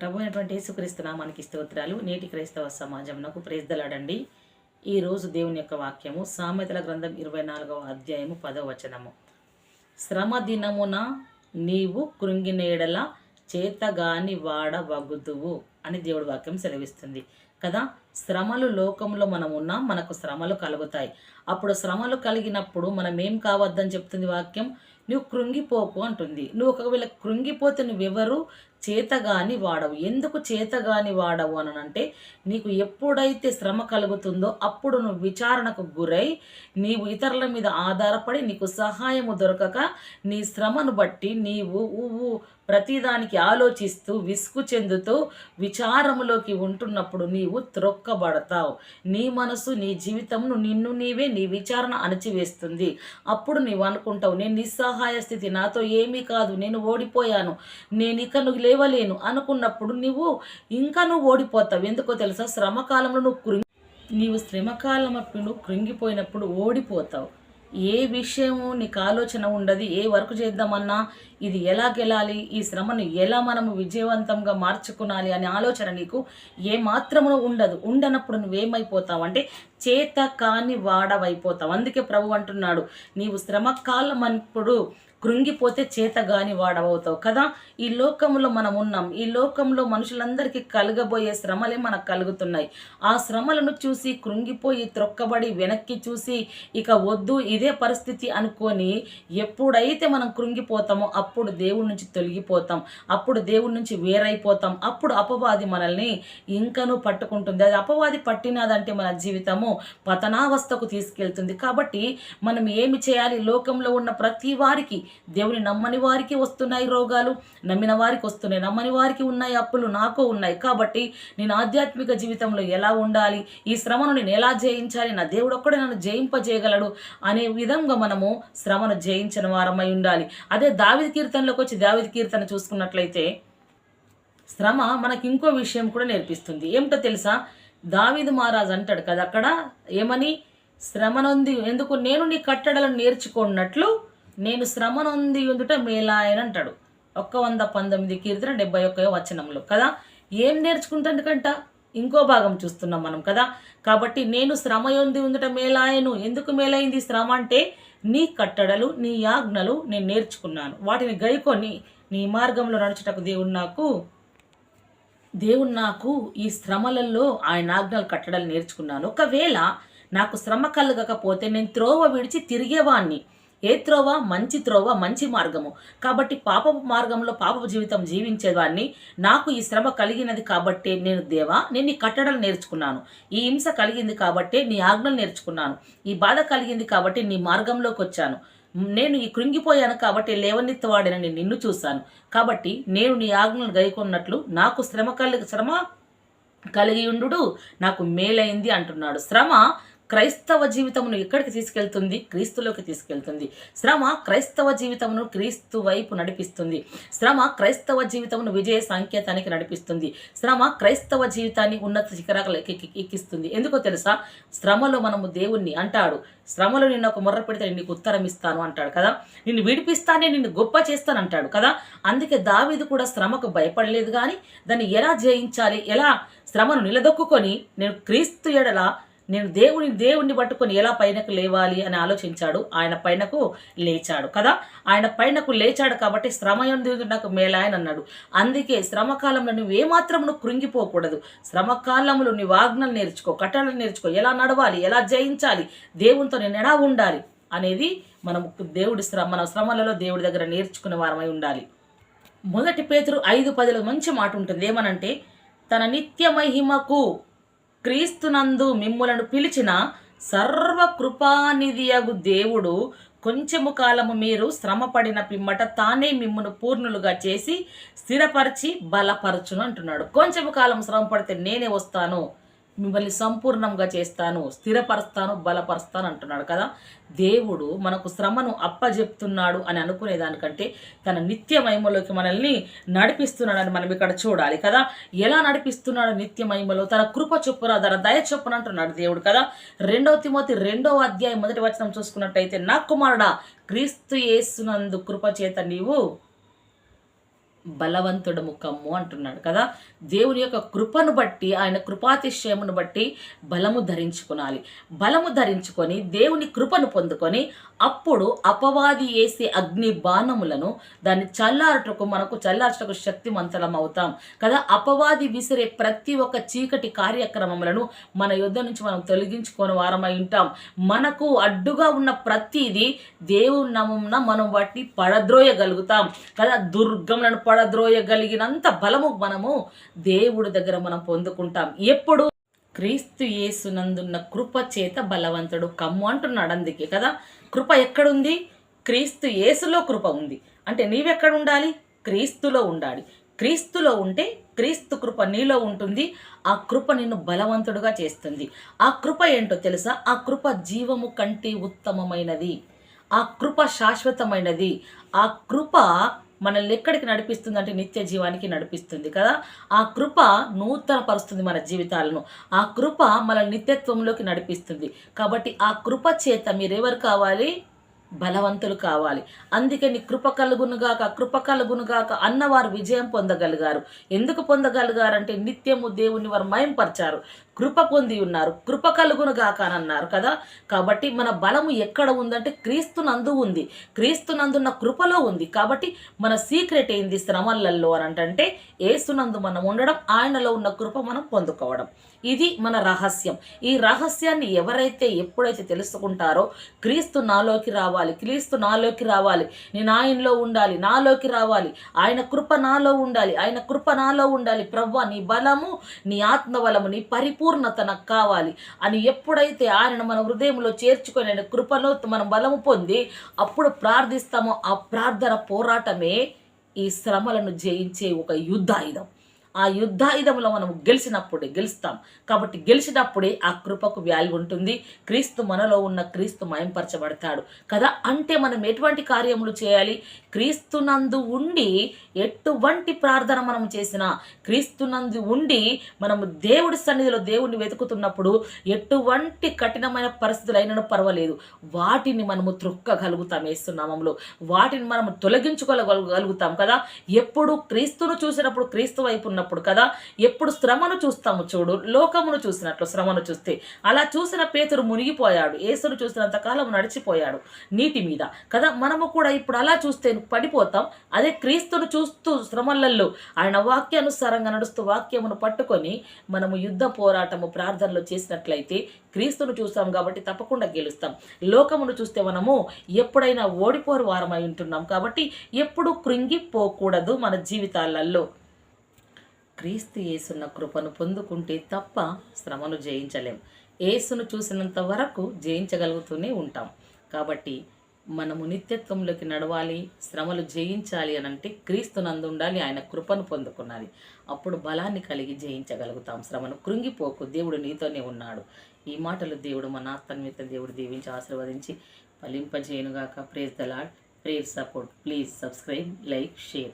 ప్రభు అయినటువంటి యేసుక్రీస్తు నామానికి స్తోత్రాలు. నేటి క్రైస్తవ సమాజంలో ప్రేజ్దలాడండి ఈరోజు దేవుని యొక్క వాక్యము సామెతల గ్రంథం ఇరవై నాలుగవ అధ్యాయము పదవ వచనము. శ్రమ దినమున నీవు కృంగినేడల చేతగాని వాడవగుదువు అని దేవుడి వాక్యం సెలవిస్తుంది. కదా? శ్రమలు లోకంలో మనం ఉన్నాం మనకు శ్రమలు కలుగుతాయి. అప్పుడు శ్రమలు కలిగినప్పుడు మనం ఏం కావద్దని చెప్తుంది వాక్యం? నువ్వు కృంగిపోకు అంటుంది. నువ్వు ఒకవేళ కృంగిపోతే నువ్వెవరు? చేతగాని వాడవు. ఎందుకు చేతగాని వాడవు? అని అంటే నీకు ఎప్పుడైతే శ్రమ కలుగుతుందో అప్పుడు నువ్వు విచారణకు గురై నీవు ఇతరుల మీద ఆధారపడి నీకు సహాయము దొరకక నీ శ్రమను బట్టి నీవు ఊ ప్రతిదానికి ఆలోచిస్తూ విసుగు చెందుతూ విచారములోకి ఉంటున్నప్పుడు నీవు త్రొక్కబడతావు. నీ మనసు నీ జీవితంను నిన్ను నీవే నీ విచారణ అణచివేస్తుంది. అప్పుడు నీవు అనుకుంటావు నేను నిస్సహాయ స్థితి నాతో ఏమీ కాదు నేను ఓడిపోయాను నేను ఇక నువ్వు లేవలేను అనుకున్నప్పుడు నువ్వు ఇంకా నువ్వు ఓడిపోతావు. ఎందుకో తెలుసా? శ్రమకాలంలో నువ్వు కృంగి నీవు శ్రమకాలం అప్పుడు నువ్వు కృంగిపోయినప్పుడు ఓడిపోతావు. ఏ విషయము నీకు ఆలోచన ఉండదు ఏ వర్క్ చేద్దామన్నా ఇది ఎలా గెలాలి ఈ శ్రమను ఎలా మనము విజయవంతంగా మార్చుకునాలి అనే ఆలోచన నీకు ఏ మాత్రము ఉండదు. ఉండనప్పుడు నువ్వేమైపోతావు అంటే చేత కాని వాడవైపోతావు. అందుకే ప్రభు అంటున్నాడు నీవు శ్రమ కాలం కృంగిపోతే చేతగాని వాడవవుతావు కదా? ఈ లోకంలో మనం ఉన్నాం ఈ లోకంలో మనుషులందరికీ కలగబోయే శ్రమలే మనకు కలుగుతున్నాయి. ఆ శ్రమలను చూసి కృంగిపోయి త్రొక్కబడి వెనక్కి చూసి ఇక వద్దు ఇదే పరిస్థితి అనుకొని ఎప్పుడైతే మనం కృంగిపోతామో అప్పుడు దేవుడి నుంచి తొలగిపోతాం. అప్పుడు దేవుడి నుంచి వేరైపోతాం. అప్పుడు అపవాది మనల్ని ఇంకనూ పట్టుకుంటుంది. అది అపవాది పట్టినదంటే మన జీవితము పతనావస్థకు తీసుకెళ్తుంది. కాబట్టి మనం ఏమి చేయాలి? లోకంలో ఉన్న ప్రతి వారికి దేవుని నమ్మని వారికి వస్తున్నాయి రోగాలు నమ్మిన వారికి వస్తున్నాయి నమ్మని వారికి ఉన్నాయి అప్పులు నాకు ఉన్నాయి. కాబట్టి నేను ఆధ్యాత్మిక జీవితంలో ఎలా ఉండాలి ఈ శ్రమను నేను ఎలా జయించాలి నా దేవుడు ఒక్కడే నన్ను జయింపజేయగలడు అనే విధంగా మనము శ్రమను జయించిన వారమై ఉండాలి. అదే దావిది కీర్తనలోకి వచ్చి దావిది కీర్తన చూసుకున్నట్లయితే శ్రమ మనకి ఇంకో విషయం కూడా నేర్పిస్తుంది. ఏమిటో తెలుసా? దావీదు మహారాజు అంటాడు కదా అక్కడ ఏమని? శ్రమనొంది ఎందుకు నేను నీ కట్టడలను నేర్చుకున్నట్లు నేను శ్రమనొంది ఉందుట మేలాయన అంటాడు ఒక్క వంద పంతొమ్మిది కీర్తన డెబ్బై ఒక్క వచనంలో కదా? ఏం నేర్చుకుంటుంది కంట ఇంకో భాగం చూస్తున్నాం మనం కదా? కాబట్టి నేను శ్రమ ఉంది ఉందుట మేలాయను. ఎందుకు మేలైంది శ్రమ అంటే నీ కట్టడలు నీ యాజ్ఞలు నేను నేర్చుకున్నాను. వాటిని గైకొని నీ మార్గంలో నడుచుటకు దేవుడు నాకు దేవుడు నాకు ఈ శ్రమలలో ఆయన ఆజ్ఞలు కట్టడాలు నేర్చుకున్నాను. ఒకవేళ నాకు శ్రమ కలగకపోతే నేను త్రోవ విడిచి తిరిగేవాణ్ణి. ఏ త్రోవ మంచి త్రోవ మంచి మార్గము. కాబట్టి పాపపు మార్గంలో పాపపు జీవితం జీవించేవాడిని నాకు ఈ శ్రమ కలిగినది కాబట్టే నేను దేవా నేను ఈ కట్టడలు నేర్చుకున్నాను. ఈ హింస కలిగింది కాబట్టే నీ ఆజ్ఞలు నేర్చుకున్నాను. ఈ బాధ కలిగింది కాబట్టి నీ మార్గంలోకి వచ్చాను. నేను ఈ కృంగిపోయాను కాబట్టి లేవనెత్తవాడినని నిన్ను చూశాను. కాబట్టి నేను నీ ఆజ్ఞలు గైకొన్నట్లు నాకు శ్రమ కలిగి శ్రమ కలిగి ఉండు నాకు మేలైంది అంటున్నాడు. శ్రమ క్రైస్తవ జీవితమును ఎక్కడికి తీసుకెళ్తుంది? క్రీస్తులోకి తీసుకెళ్తుంది. శ్రమ క్రైస్తవ జీవితమును క్రీస్తు వైపు నడిపిస్తుంది. శ్రమ క్రైస్తవ జీవితమును విజయ సంకేతానికి నడిపిస్తుంది. శ్రమ క్రైస్తవ జీవితాన్ని ఉన్నత శిఖరాలకు ఎక్కిస్తుంది. ఎందుకో తెలుసా? శ్రమలో మనము దేవుణ్ణి అంటాడు. శ్రమలో నిన్ను ఒక మొర్ర పెడితే నీకు ఉత్తరం ఇస్తాను అంటాడు కదా? నిన్ను విడిపిస్తానే నిన్ను గొప్ప చేస్తాను అంటాడు కదా? అందుకే దావీదు కూడా శ్రమకు భయపడలేదు కానీ దాన్ని ఎలా జయించాలి? ఎలా? శ్రమను నిలదొక్కుకొని నేను క్రీస్తు ఎడల నేను దేవుని దేవుణ్ణి పట్టుకొని ఎలా పైనకు లేవాలి అని ఆలోచించాడు. ఆయన పైనకు లేచాడు కదా? ఆయన పైనకు లేచాడు కాబట్టి శ్రమ ఎందు నాకు మేలాయన అన్నాడు. అందుకే శ్రమకాలంలో నువ్వు ఏమాత్రం నువ్వు కృంగిపోకూడదు శ్రమకాలంలో నీ వాగ్నలు నేర్చుకో కట్టడలు నేర్చుకో ఎలా నడవాలి ఎలా జయించాలి దేవునితో నేను ఎలా ఉండాలి అనేది మనం దేవుడి శ్రమ మన శ్రమలలో దేవుడి దగ్గర నేర్చుకునే వారమై ఉండాలి. మొదటి పేతురు ఐదు పదిలో మంచి మాట ఉంటుంది. ఏమనంటే తన నిత్య మహిమకు క్రీస్తునందు మిమ్ములను పిలిచిన సర్వకృపానిధియగు దేవుడు కొంచెము కాలము మీరు శ్రమపడిన పిమ్మట తానే మిమ్మును పూర్ణులుగా చేసి స్థిరపరిచి బలపరచును అంటున్నాడు. కొంచెము కాలం శ్రమ పడితే నేనే వస్తాను. మిమ్మల్ని సంపూర్ణంగా చేస్తాను స్థిరపరుస్తాను బలపరుస్తాను అంటున్నాడు కదా. దేవుడు మనకు శ్రమను అప్పజెప్తున్నాడు అని అనుకునే దానికంటే తన నిత్య మహిమలోకి మనల్ని నడిపిస్తున్నాడని మనం ఇక్కడ చూడాలి కదా. ఎలా నడిపిస్తున్నాడు నిత్య మహిమలో తన కృప చొప్పున తన దయ చొప్పున అంటున్నాడు దేవుడు కదా. రెండవ తిమోతి రెండవ అధ్యాయం మొదటి వచనం చూసుకున్నట్టయితే నా కుమారుడా క్రీస్తు యేసునందు కృప చేత నీవు బలవంతుడము కమ్ము అంటున్నాడు కదా. దేవుని యొక్క కృపను బట్టి ఆయన కృపాతిశయమును బట్టి బలము ధరించుకోనాలి. బలము ధరించుకొని దేవుని కృపను పొందుకొని అప్పుడు అపవాది వేసే అగ్ని బాణములను దాన్ని చల్లారటకు మనకు చల్లార్చటకు శక్తిమంతలం అవుతాం కదా అపవాది విసిరే ప్రతి ఒక్క చీకటి కార్యక్రమములను మన యుద్ధ నుంచి మనం తొలగించుకొని వారమై ఉంటాం. మనకు అడ్డుగా ఉన్న ప్రతిదీ దేవుని నమమున మనం వాటిని పడద్రోయగలుగుతాం. కదా దుర్గములను పడద్రోయగలిగినంత బలము మనము దేవుడి దగ్గర మనం పొందుకుంటాం. ఎప్పుడు క్రీస్తు యేసునందున్న కృప చేత బలవంతుడు. కమ్ము అంటున్నాడు అందుకే కదా. కృప ఎక్కడుంది? క్రీస్తు యేసులో కృప ఉంది. అంటే నీవెక్కడ ఉండాలి? క్రీస్తులో ఉండాలి. క్రీస్తులో ఉంటే క్రీస్తు కృప నీలో ఉంటుంది. ఆ కృప నిన్ను బలవంతుడుగా చేస్తుంది. ఆ కృప ఏంటో తెలుసా? ఆ కృప జీవము కంటే ఉత్తమమైనది. ఆ కృప శాశ్వతమైనది. ఆ కృప మనల్ని ఎక్కడికి నడిపిస్తుంది అంటే నిత్య జీవానికి నడిపిస్తుంది కదా? ఆ కృప నూతన పరుస్తుంది మన జీవితాలను. ఆ కృప మన నిత్యత్వంలోకి నడిపిస్తుంది. కాబట్టి ఆ కృప చేత మీరెవరు కావాలి? బలవంతులు కావాలి. అందుకే నీ కృప కలుగునుగాక కృప కలుగునుగాక అన్నవారు విజయం పొందగలిగారు. ఎందుకు పొందగలిగారంటే నిత్యము దేవుని వారు మయంపరిచారు. కృప పొంది ఉన్నారు కృప కలుగునుగాక అని అన్నారు కదా? కాబట్టి మన బలము ఎక్కడ ఉందంటే క్రీస్తునందు ఉంది. క్రీస్తునందున్న కృపలో ఉంది. కాబట్టి మన సీక్రెట్ ఏంది శ్రమలలో అని అంటే ఏసునందు మనం ఉండడం ఆయనలో ఉన్న కృప మనం పొందుకోవడం. ఇది మన రహస్యం. ఈ రహస్యాన్ని ఎవరైతే ఎప్పుడైతే తెలుసుకుంటారో క్రీస్తు నాలోకి రావాలి క్రీస్తు నాలోకి రావాలి. నేను ఆయనలో ఉండాలి నాలోకి రావాలి. ఆయన కృప నాలో ఉండాలి ఆయన కృప నాలో ఉండాలి. ప్రవ్వ నీ బలము నీ ఆత్మబలము నీ పరిపూర్ణత నాకు కావాలి అని ఎప్పుడైతే ఆయన మన హృదయంలో చేర్చుకొని ఆయన కృపలో మనం బలము పొంది అప్పుడు ప్రార్థిస్తామో ఆ ప్రార్థన పోరాటమే ఈ శ్రమలను జయించే ఒక యుద్ధాయుధం. ఆ యుద్ధాయుధములో మనం గెలిచినప్పుడే గెలుస్తాం. కాబట్టి గెలిచినప్పుడే ఆ కృపకు వాల్యూ ఉంటుంది. క్రీస్తు మనలో ఉన్న క్రీస్తు మయంపరచబడతాడు. కదా? అంటే మనం ఎటువంటి కార్యములు చేయాలి? క్రీస్తునందు ఉండి ఎటువంటి ప్రార్థన మనం చేసినా క్రీస్తునందు ఉండి మనము దేవుడి సన్నిధిలో దేవుణ్ణి వెతుకుతున్నప్పుడు ఎటువంటి కఠినమైన పరిస్థితులు అయినను పర్వాలేదు. వాటిని మనము త్రొక్కగలుగుతాం వేస్తున్నామంలో వాటిని మనము తొలగించుకోగలుగుతాం కదా? ఎప్పుడు క్రీస్తును చూసినప్పుడు క్రీస్తు వైపు ఉన్నప్పుడు కదా ఎప్పుడు శ్రమను చూస్తాము చూడు. లోకమును చూసినట్లు శ్రమను చూస్తే. అలా చూసిన పేతురు మునిగిపోయాడు. ఏసును చూసినంత కాలం నడిచిపోయాడు నీటి మీద. కదా మనము కూడా ఇప్పుడు అలా చూస్తే పడిపోతాం. అదే క్రీస్తును చూస్తూ శ్రమలలో ఆయన వాక్యానుసారంగా నడుస్తూ వాక్యమును పట్టుకొని మనము యుద్ధ పోరాటము ప్రార్థనలు చేసినట్లయితే క్రీస్తును చూస్తాం కాబట్టి తప్పకుండా గెలుస్తాం. లోకమును చూస్తే మనము ఎప్పుడైనా ఓడిపోరు వారమై ఉంటున్నాం కాబట్టి ఎప్పుడు కృంగిపోకూడదు మన జీవితాలలో. క్రీస్తు యేసున్న కృపను పొందుకుంటే తప్ప శ్రమను జయించలేం. యేసును చూసినంత వరకు జయించగలుగుతూనే ఉంటాం. కాబట్టి మనము నిత్యత్వంలోకి నడవాలి శ్రమలు జయించాలి అని అంటే క్రీస్తు నందు ఉండాలి ఆయన కృపను పొందుకున్నది. అప్పుడు బలాన్ని కలిగి జయించగలుగుతాం. శ్రమను కృంగిపోకు. దేవుడు నీతోనే ఉన్నాడు. ఈ మాటలు దేవుడు మన ఆత్మీయత దేవుడు దీవించి ఆశీర్వదించి ఫలింపజేయనుగాక. Praise the lord prayer support please subscribe like share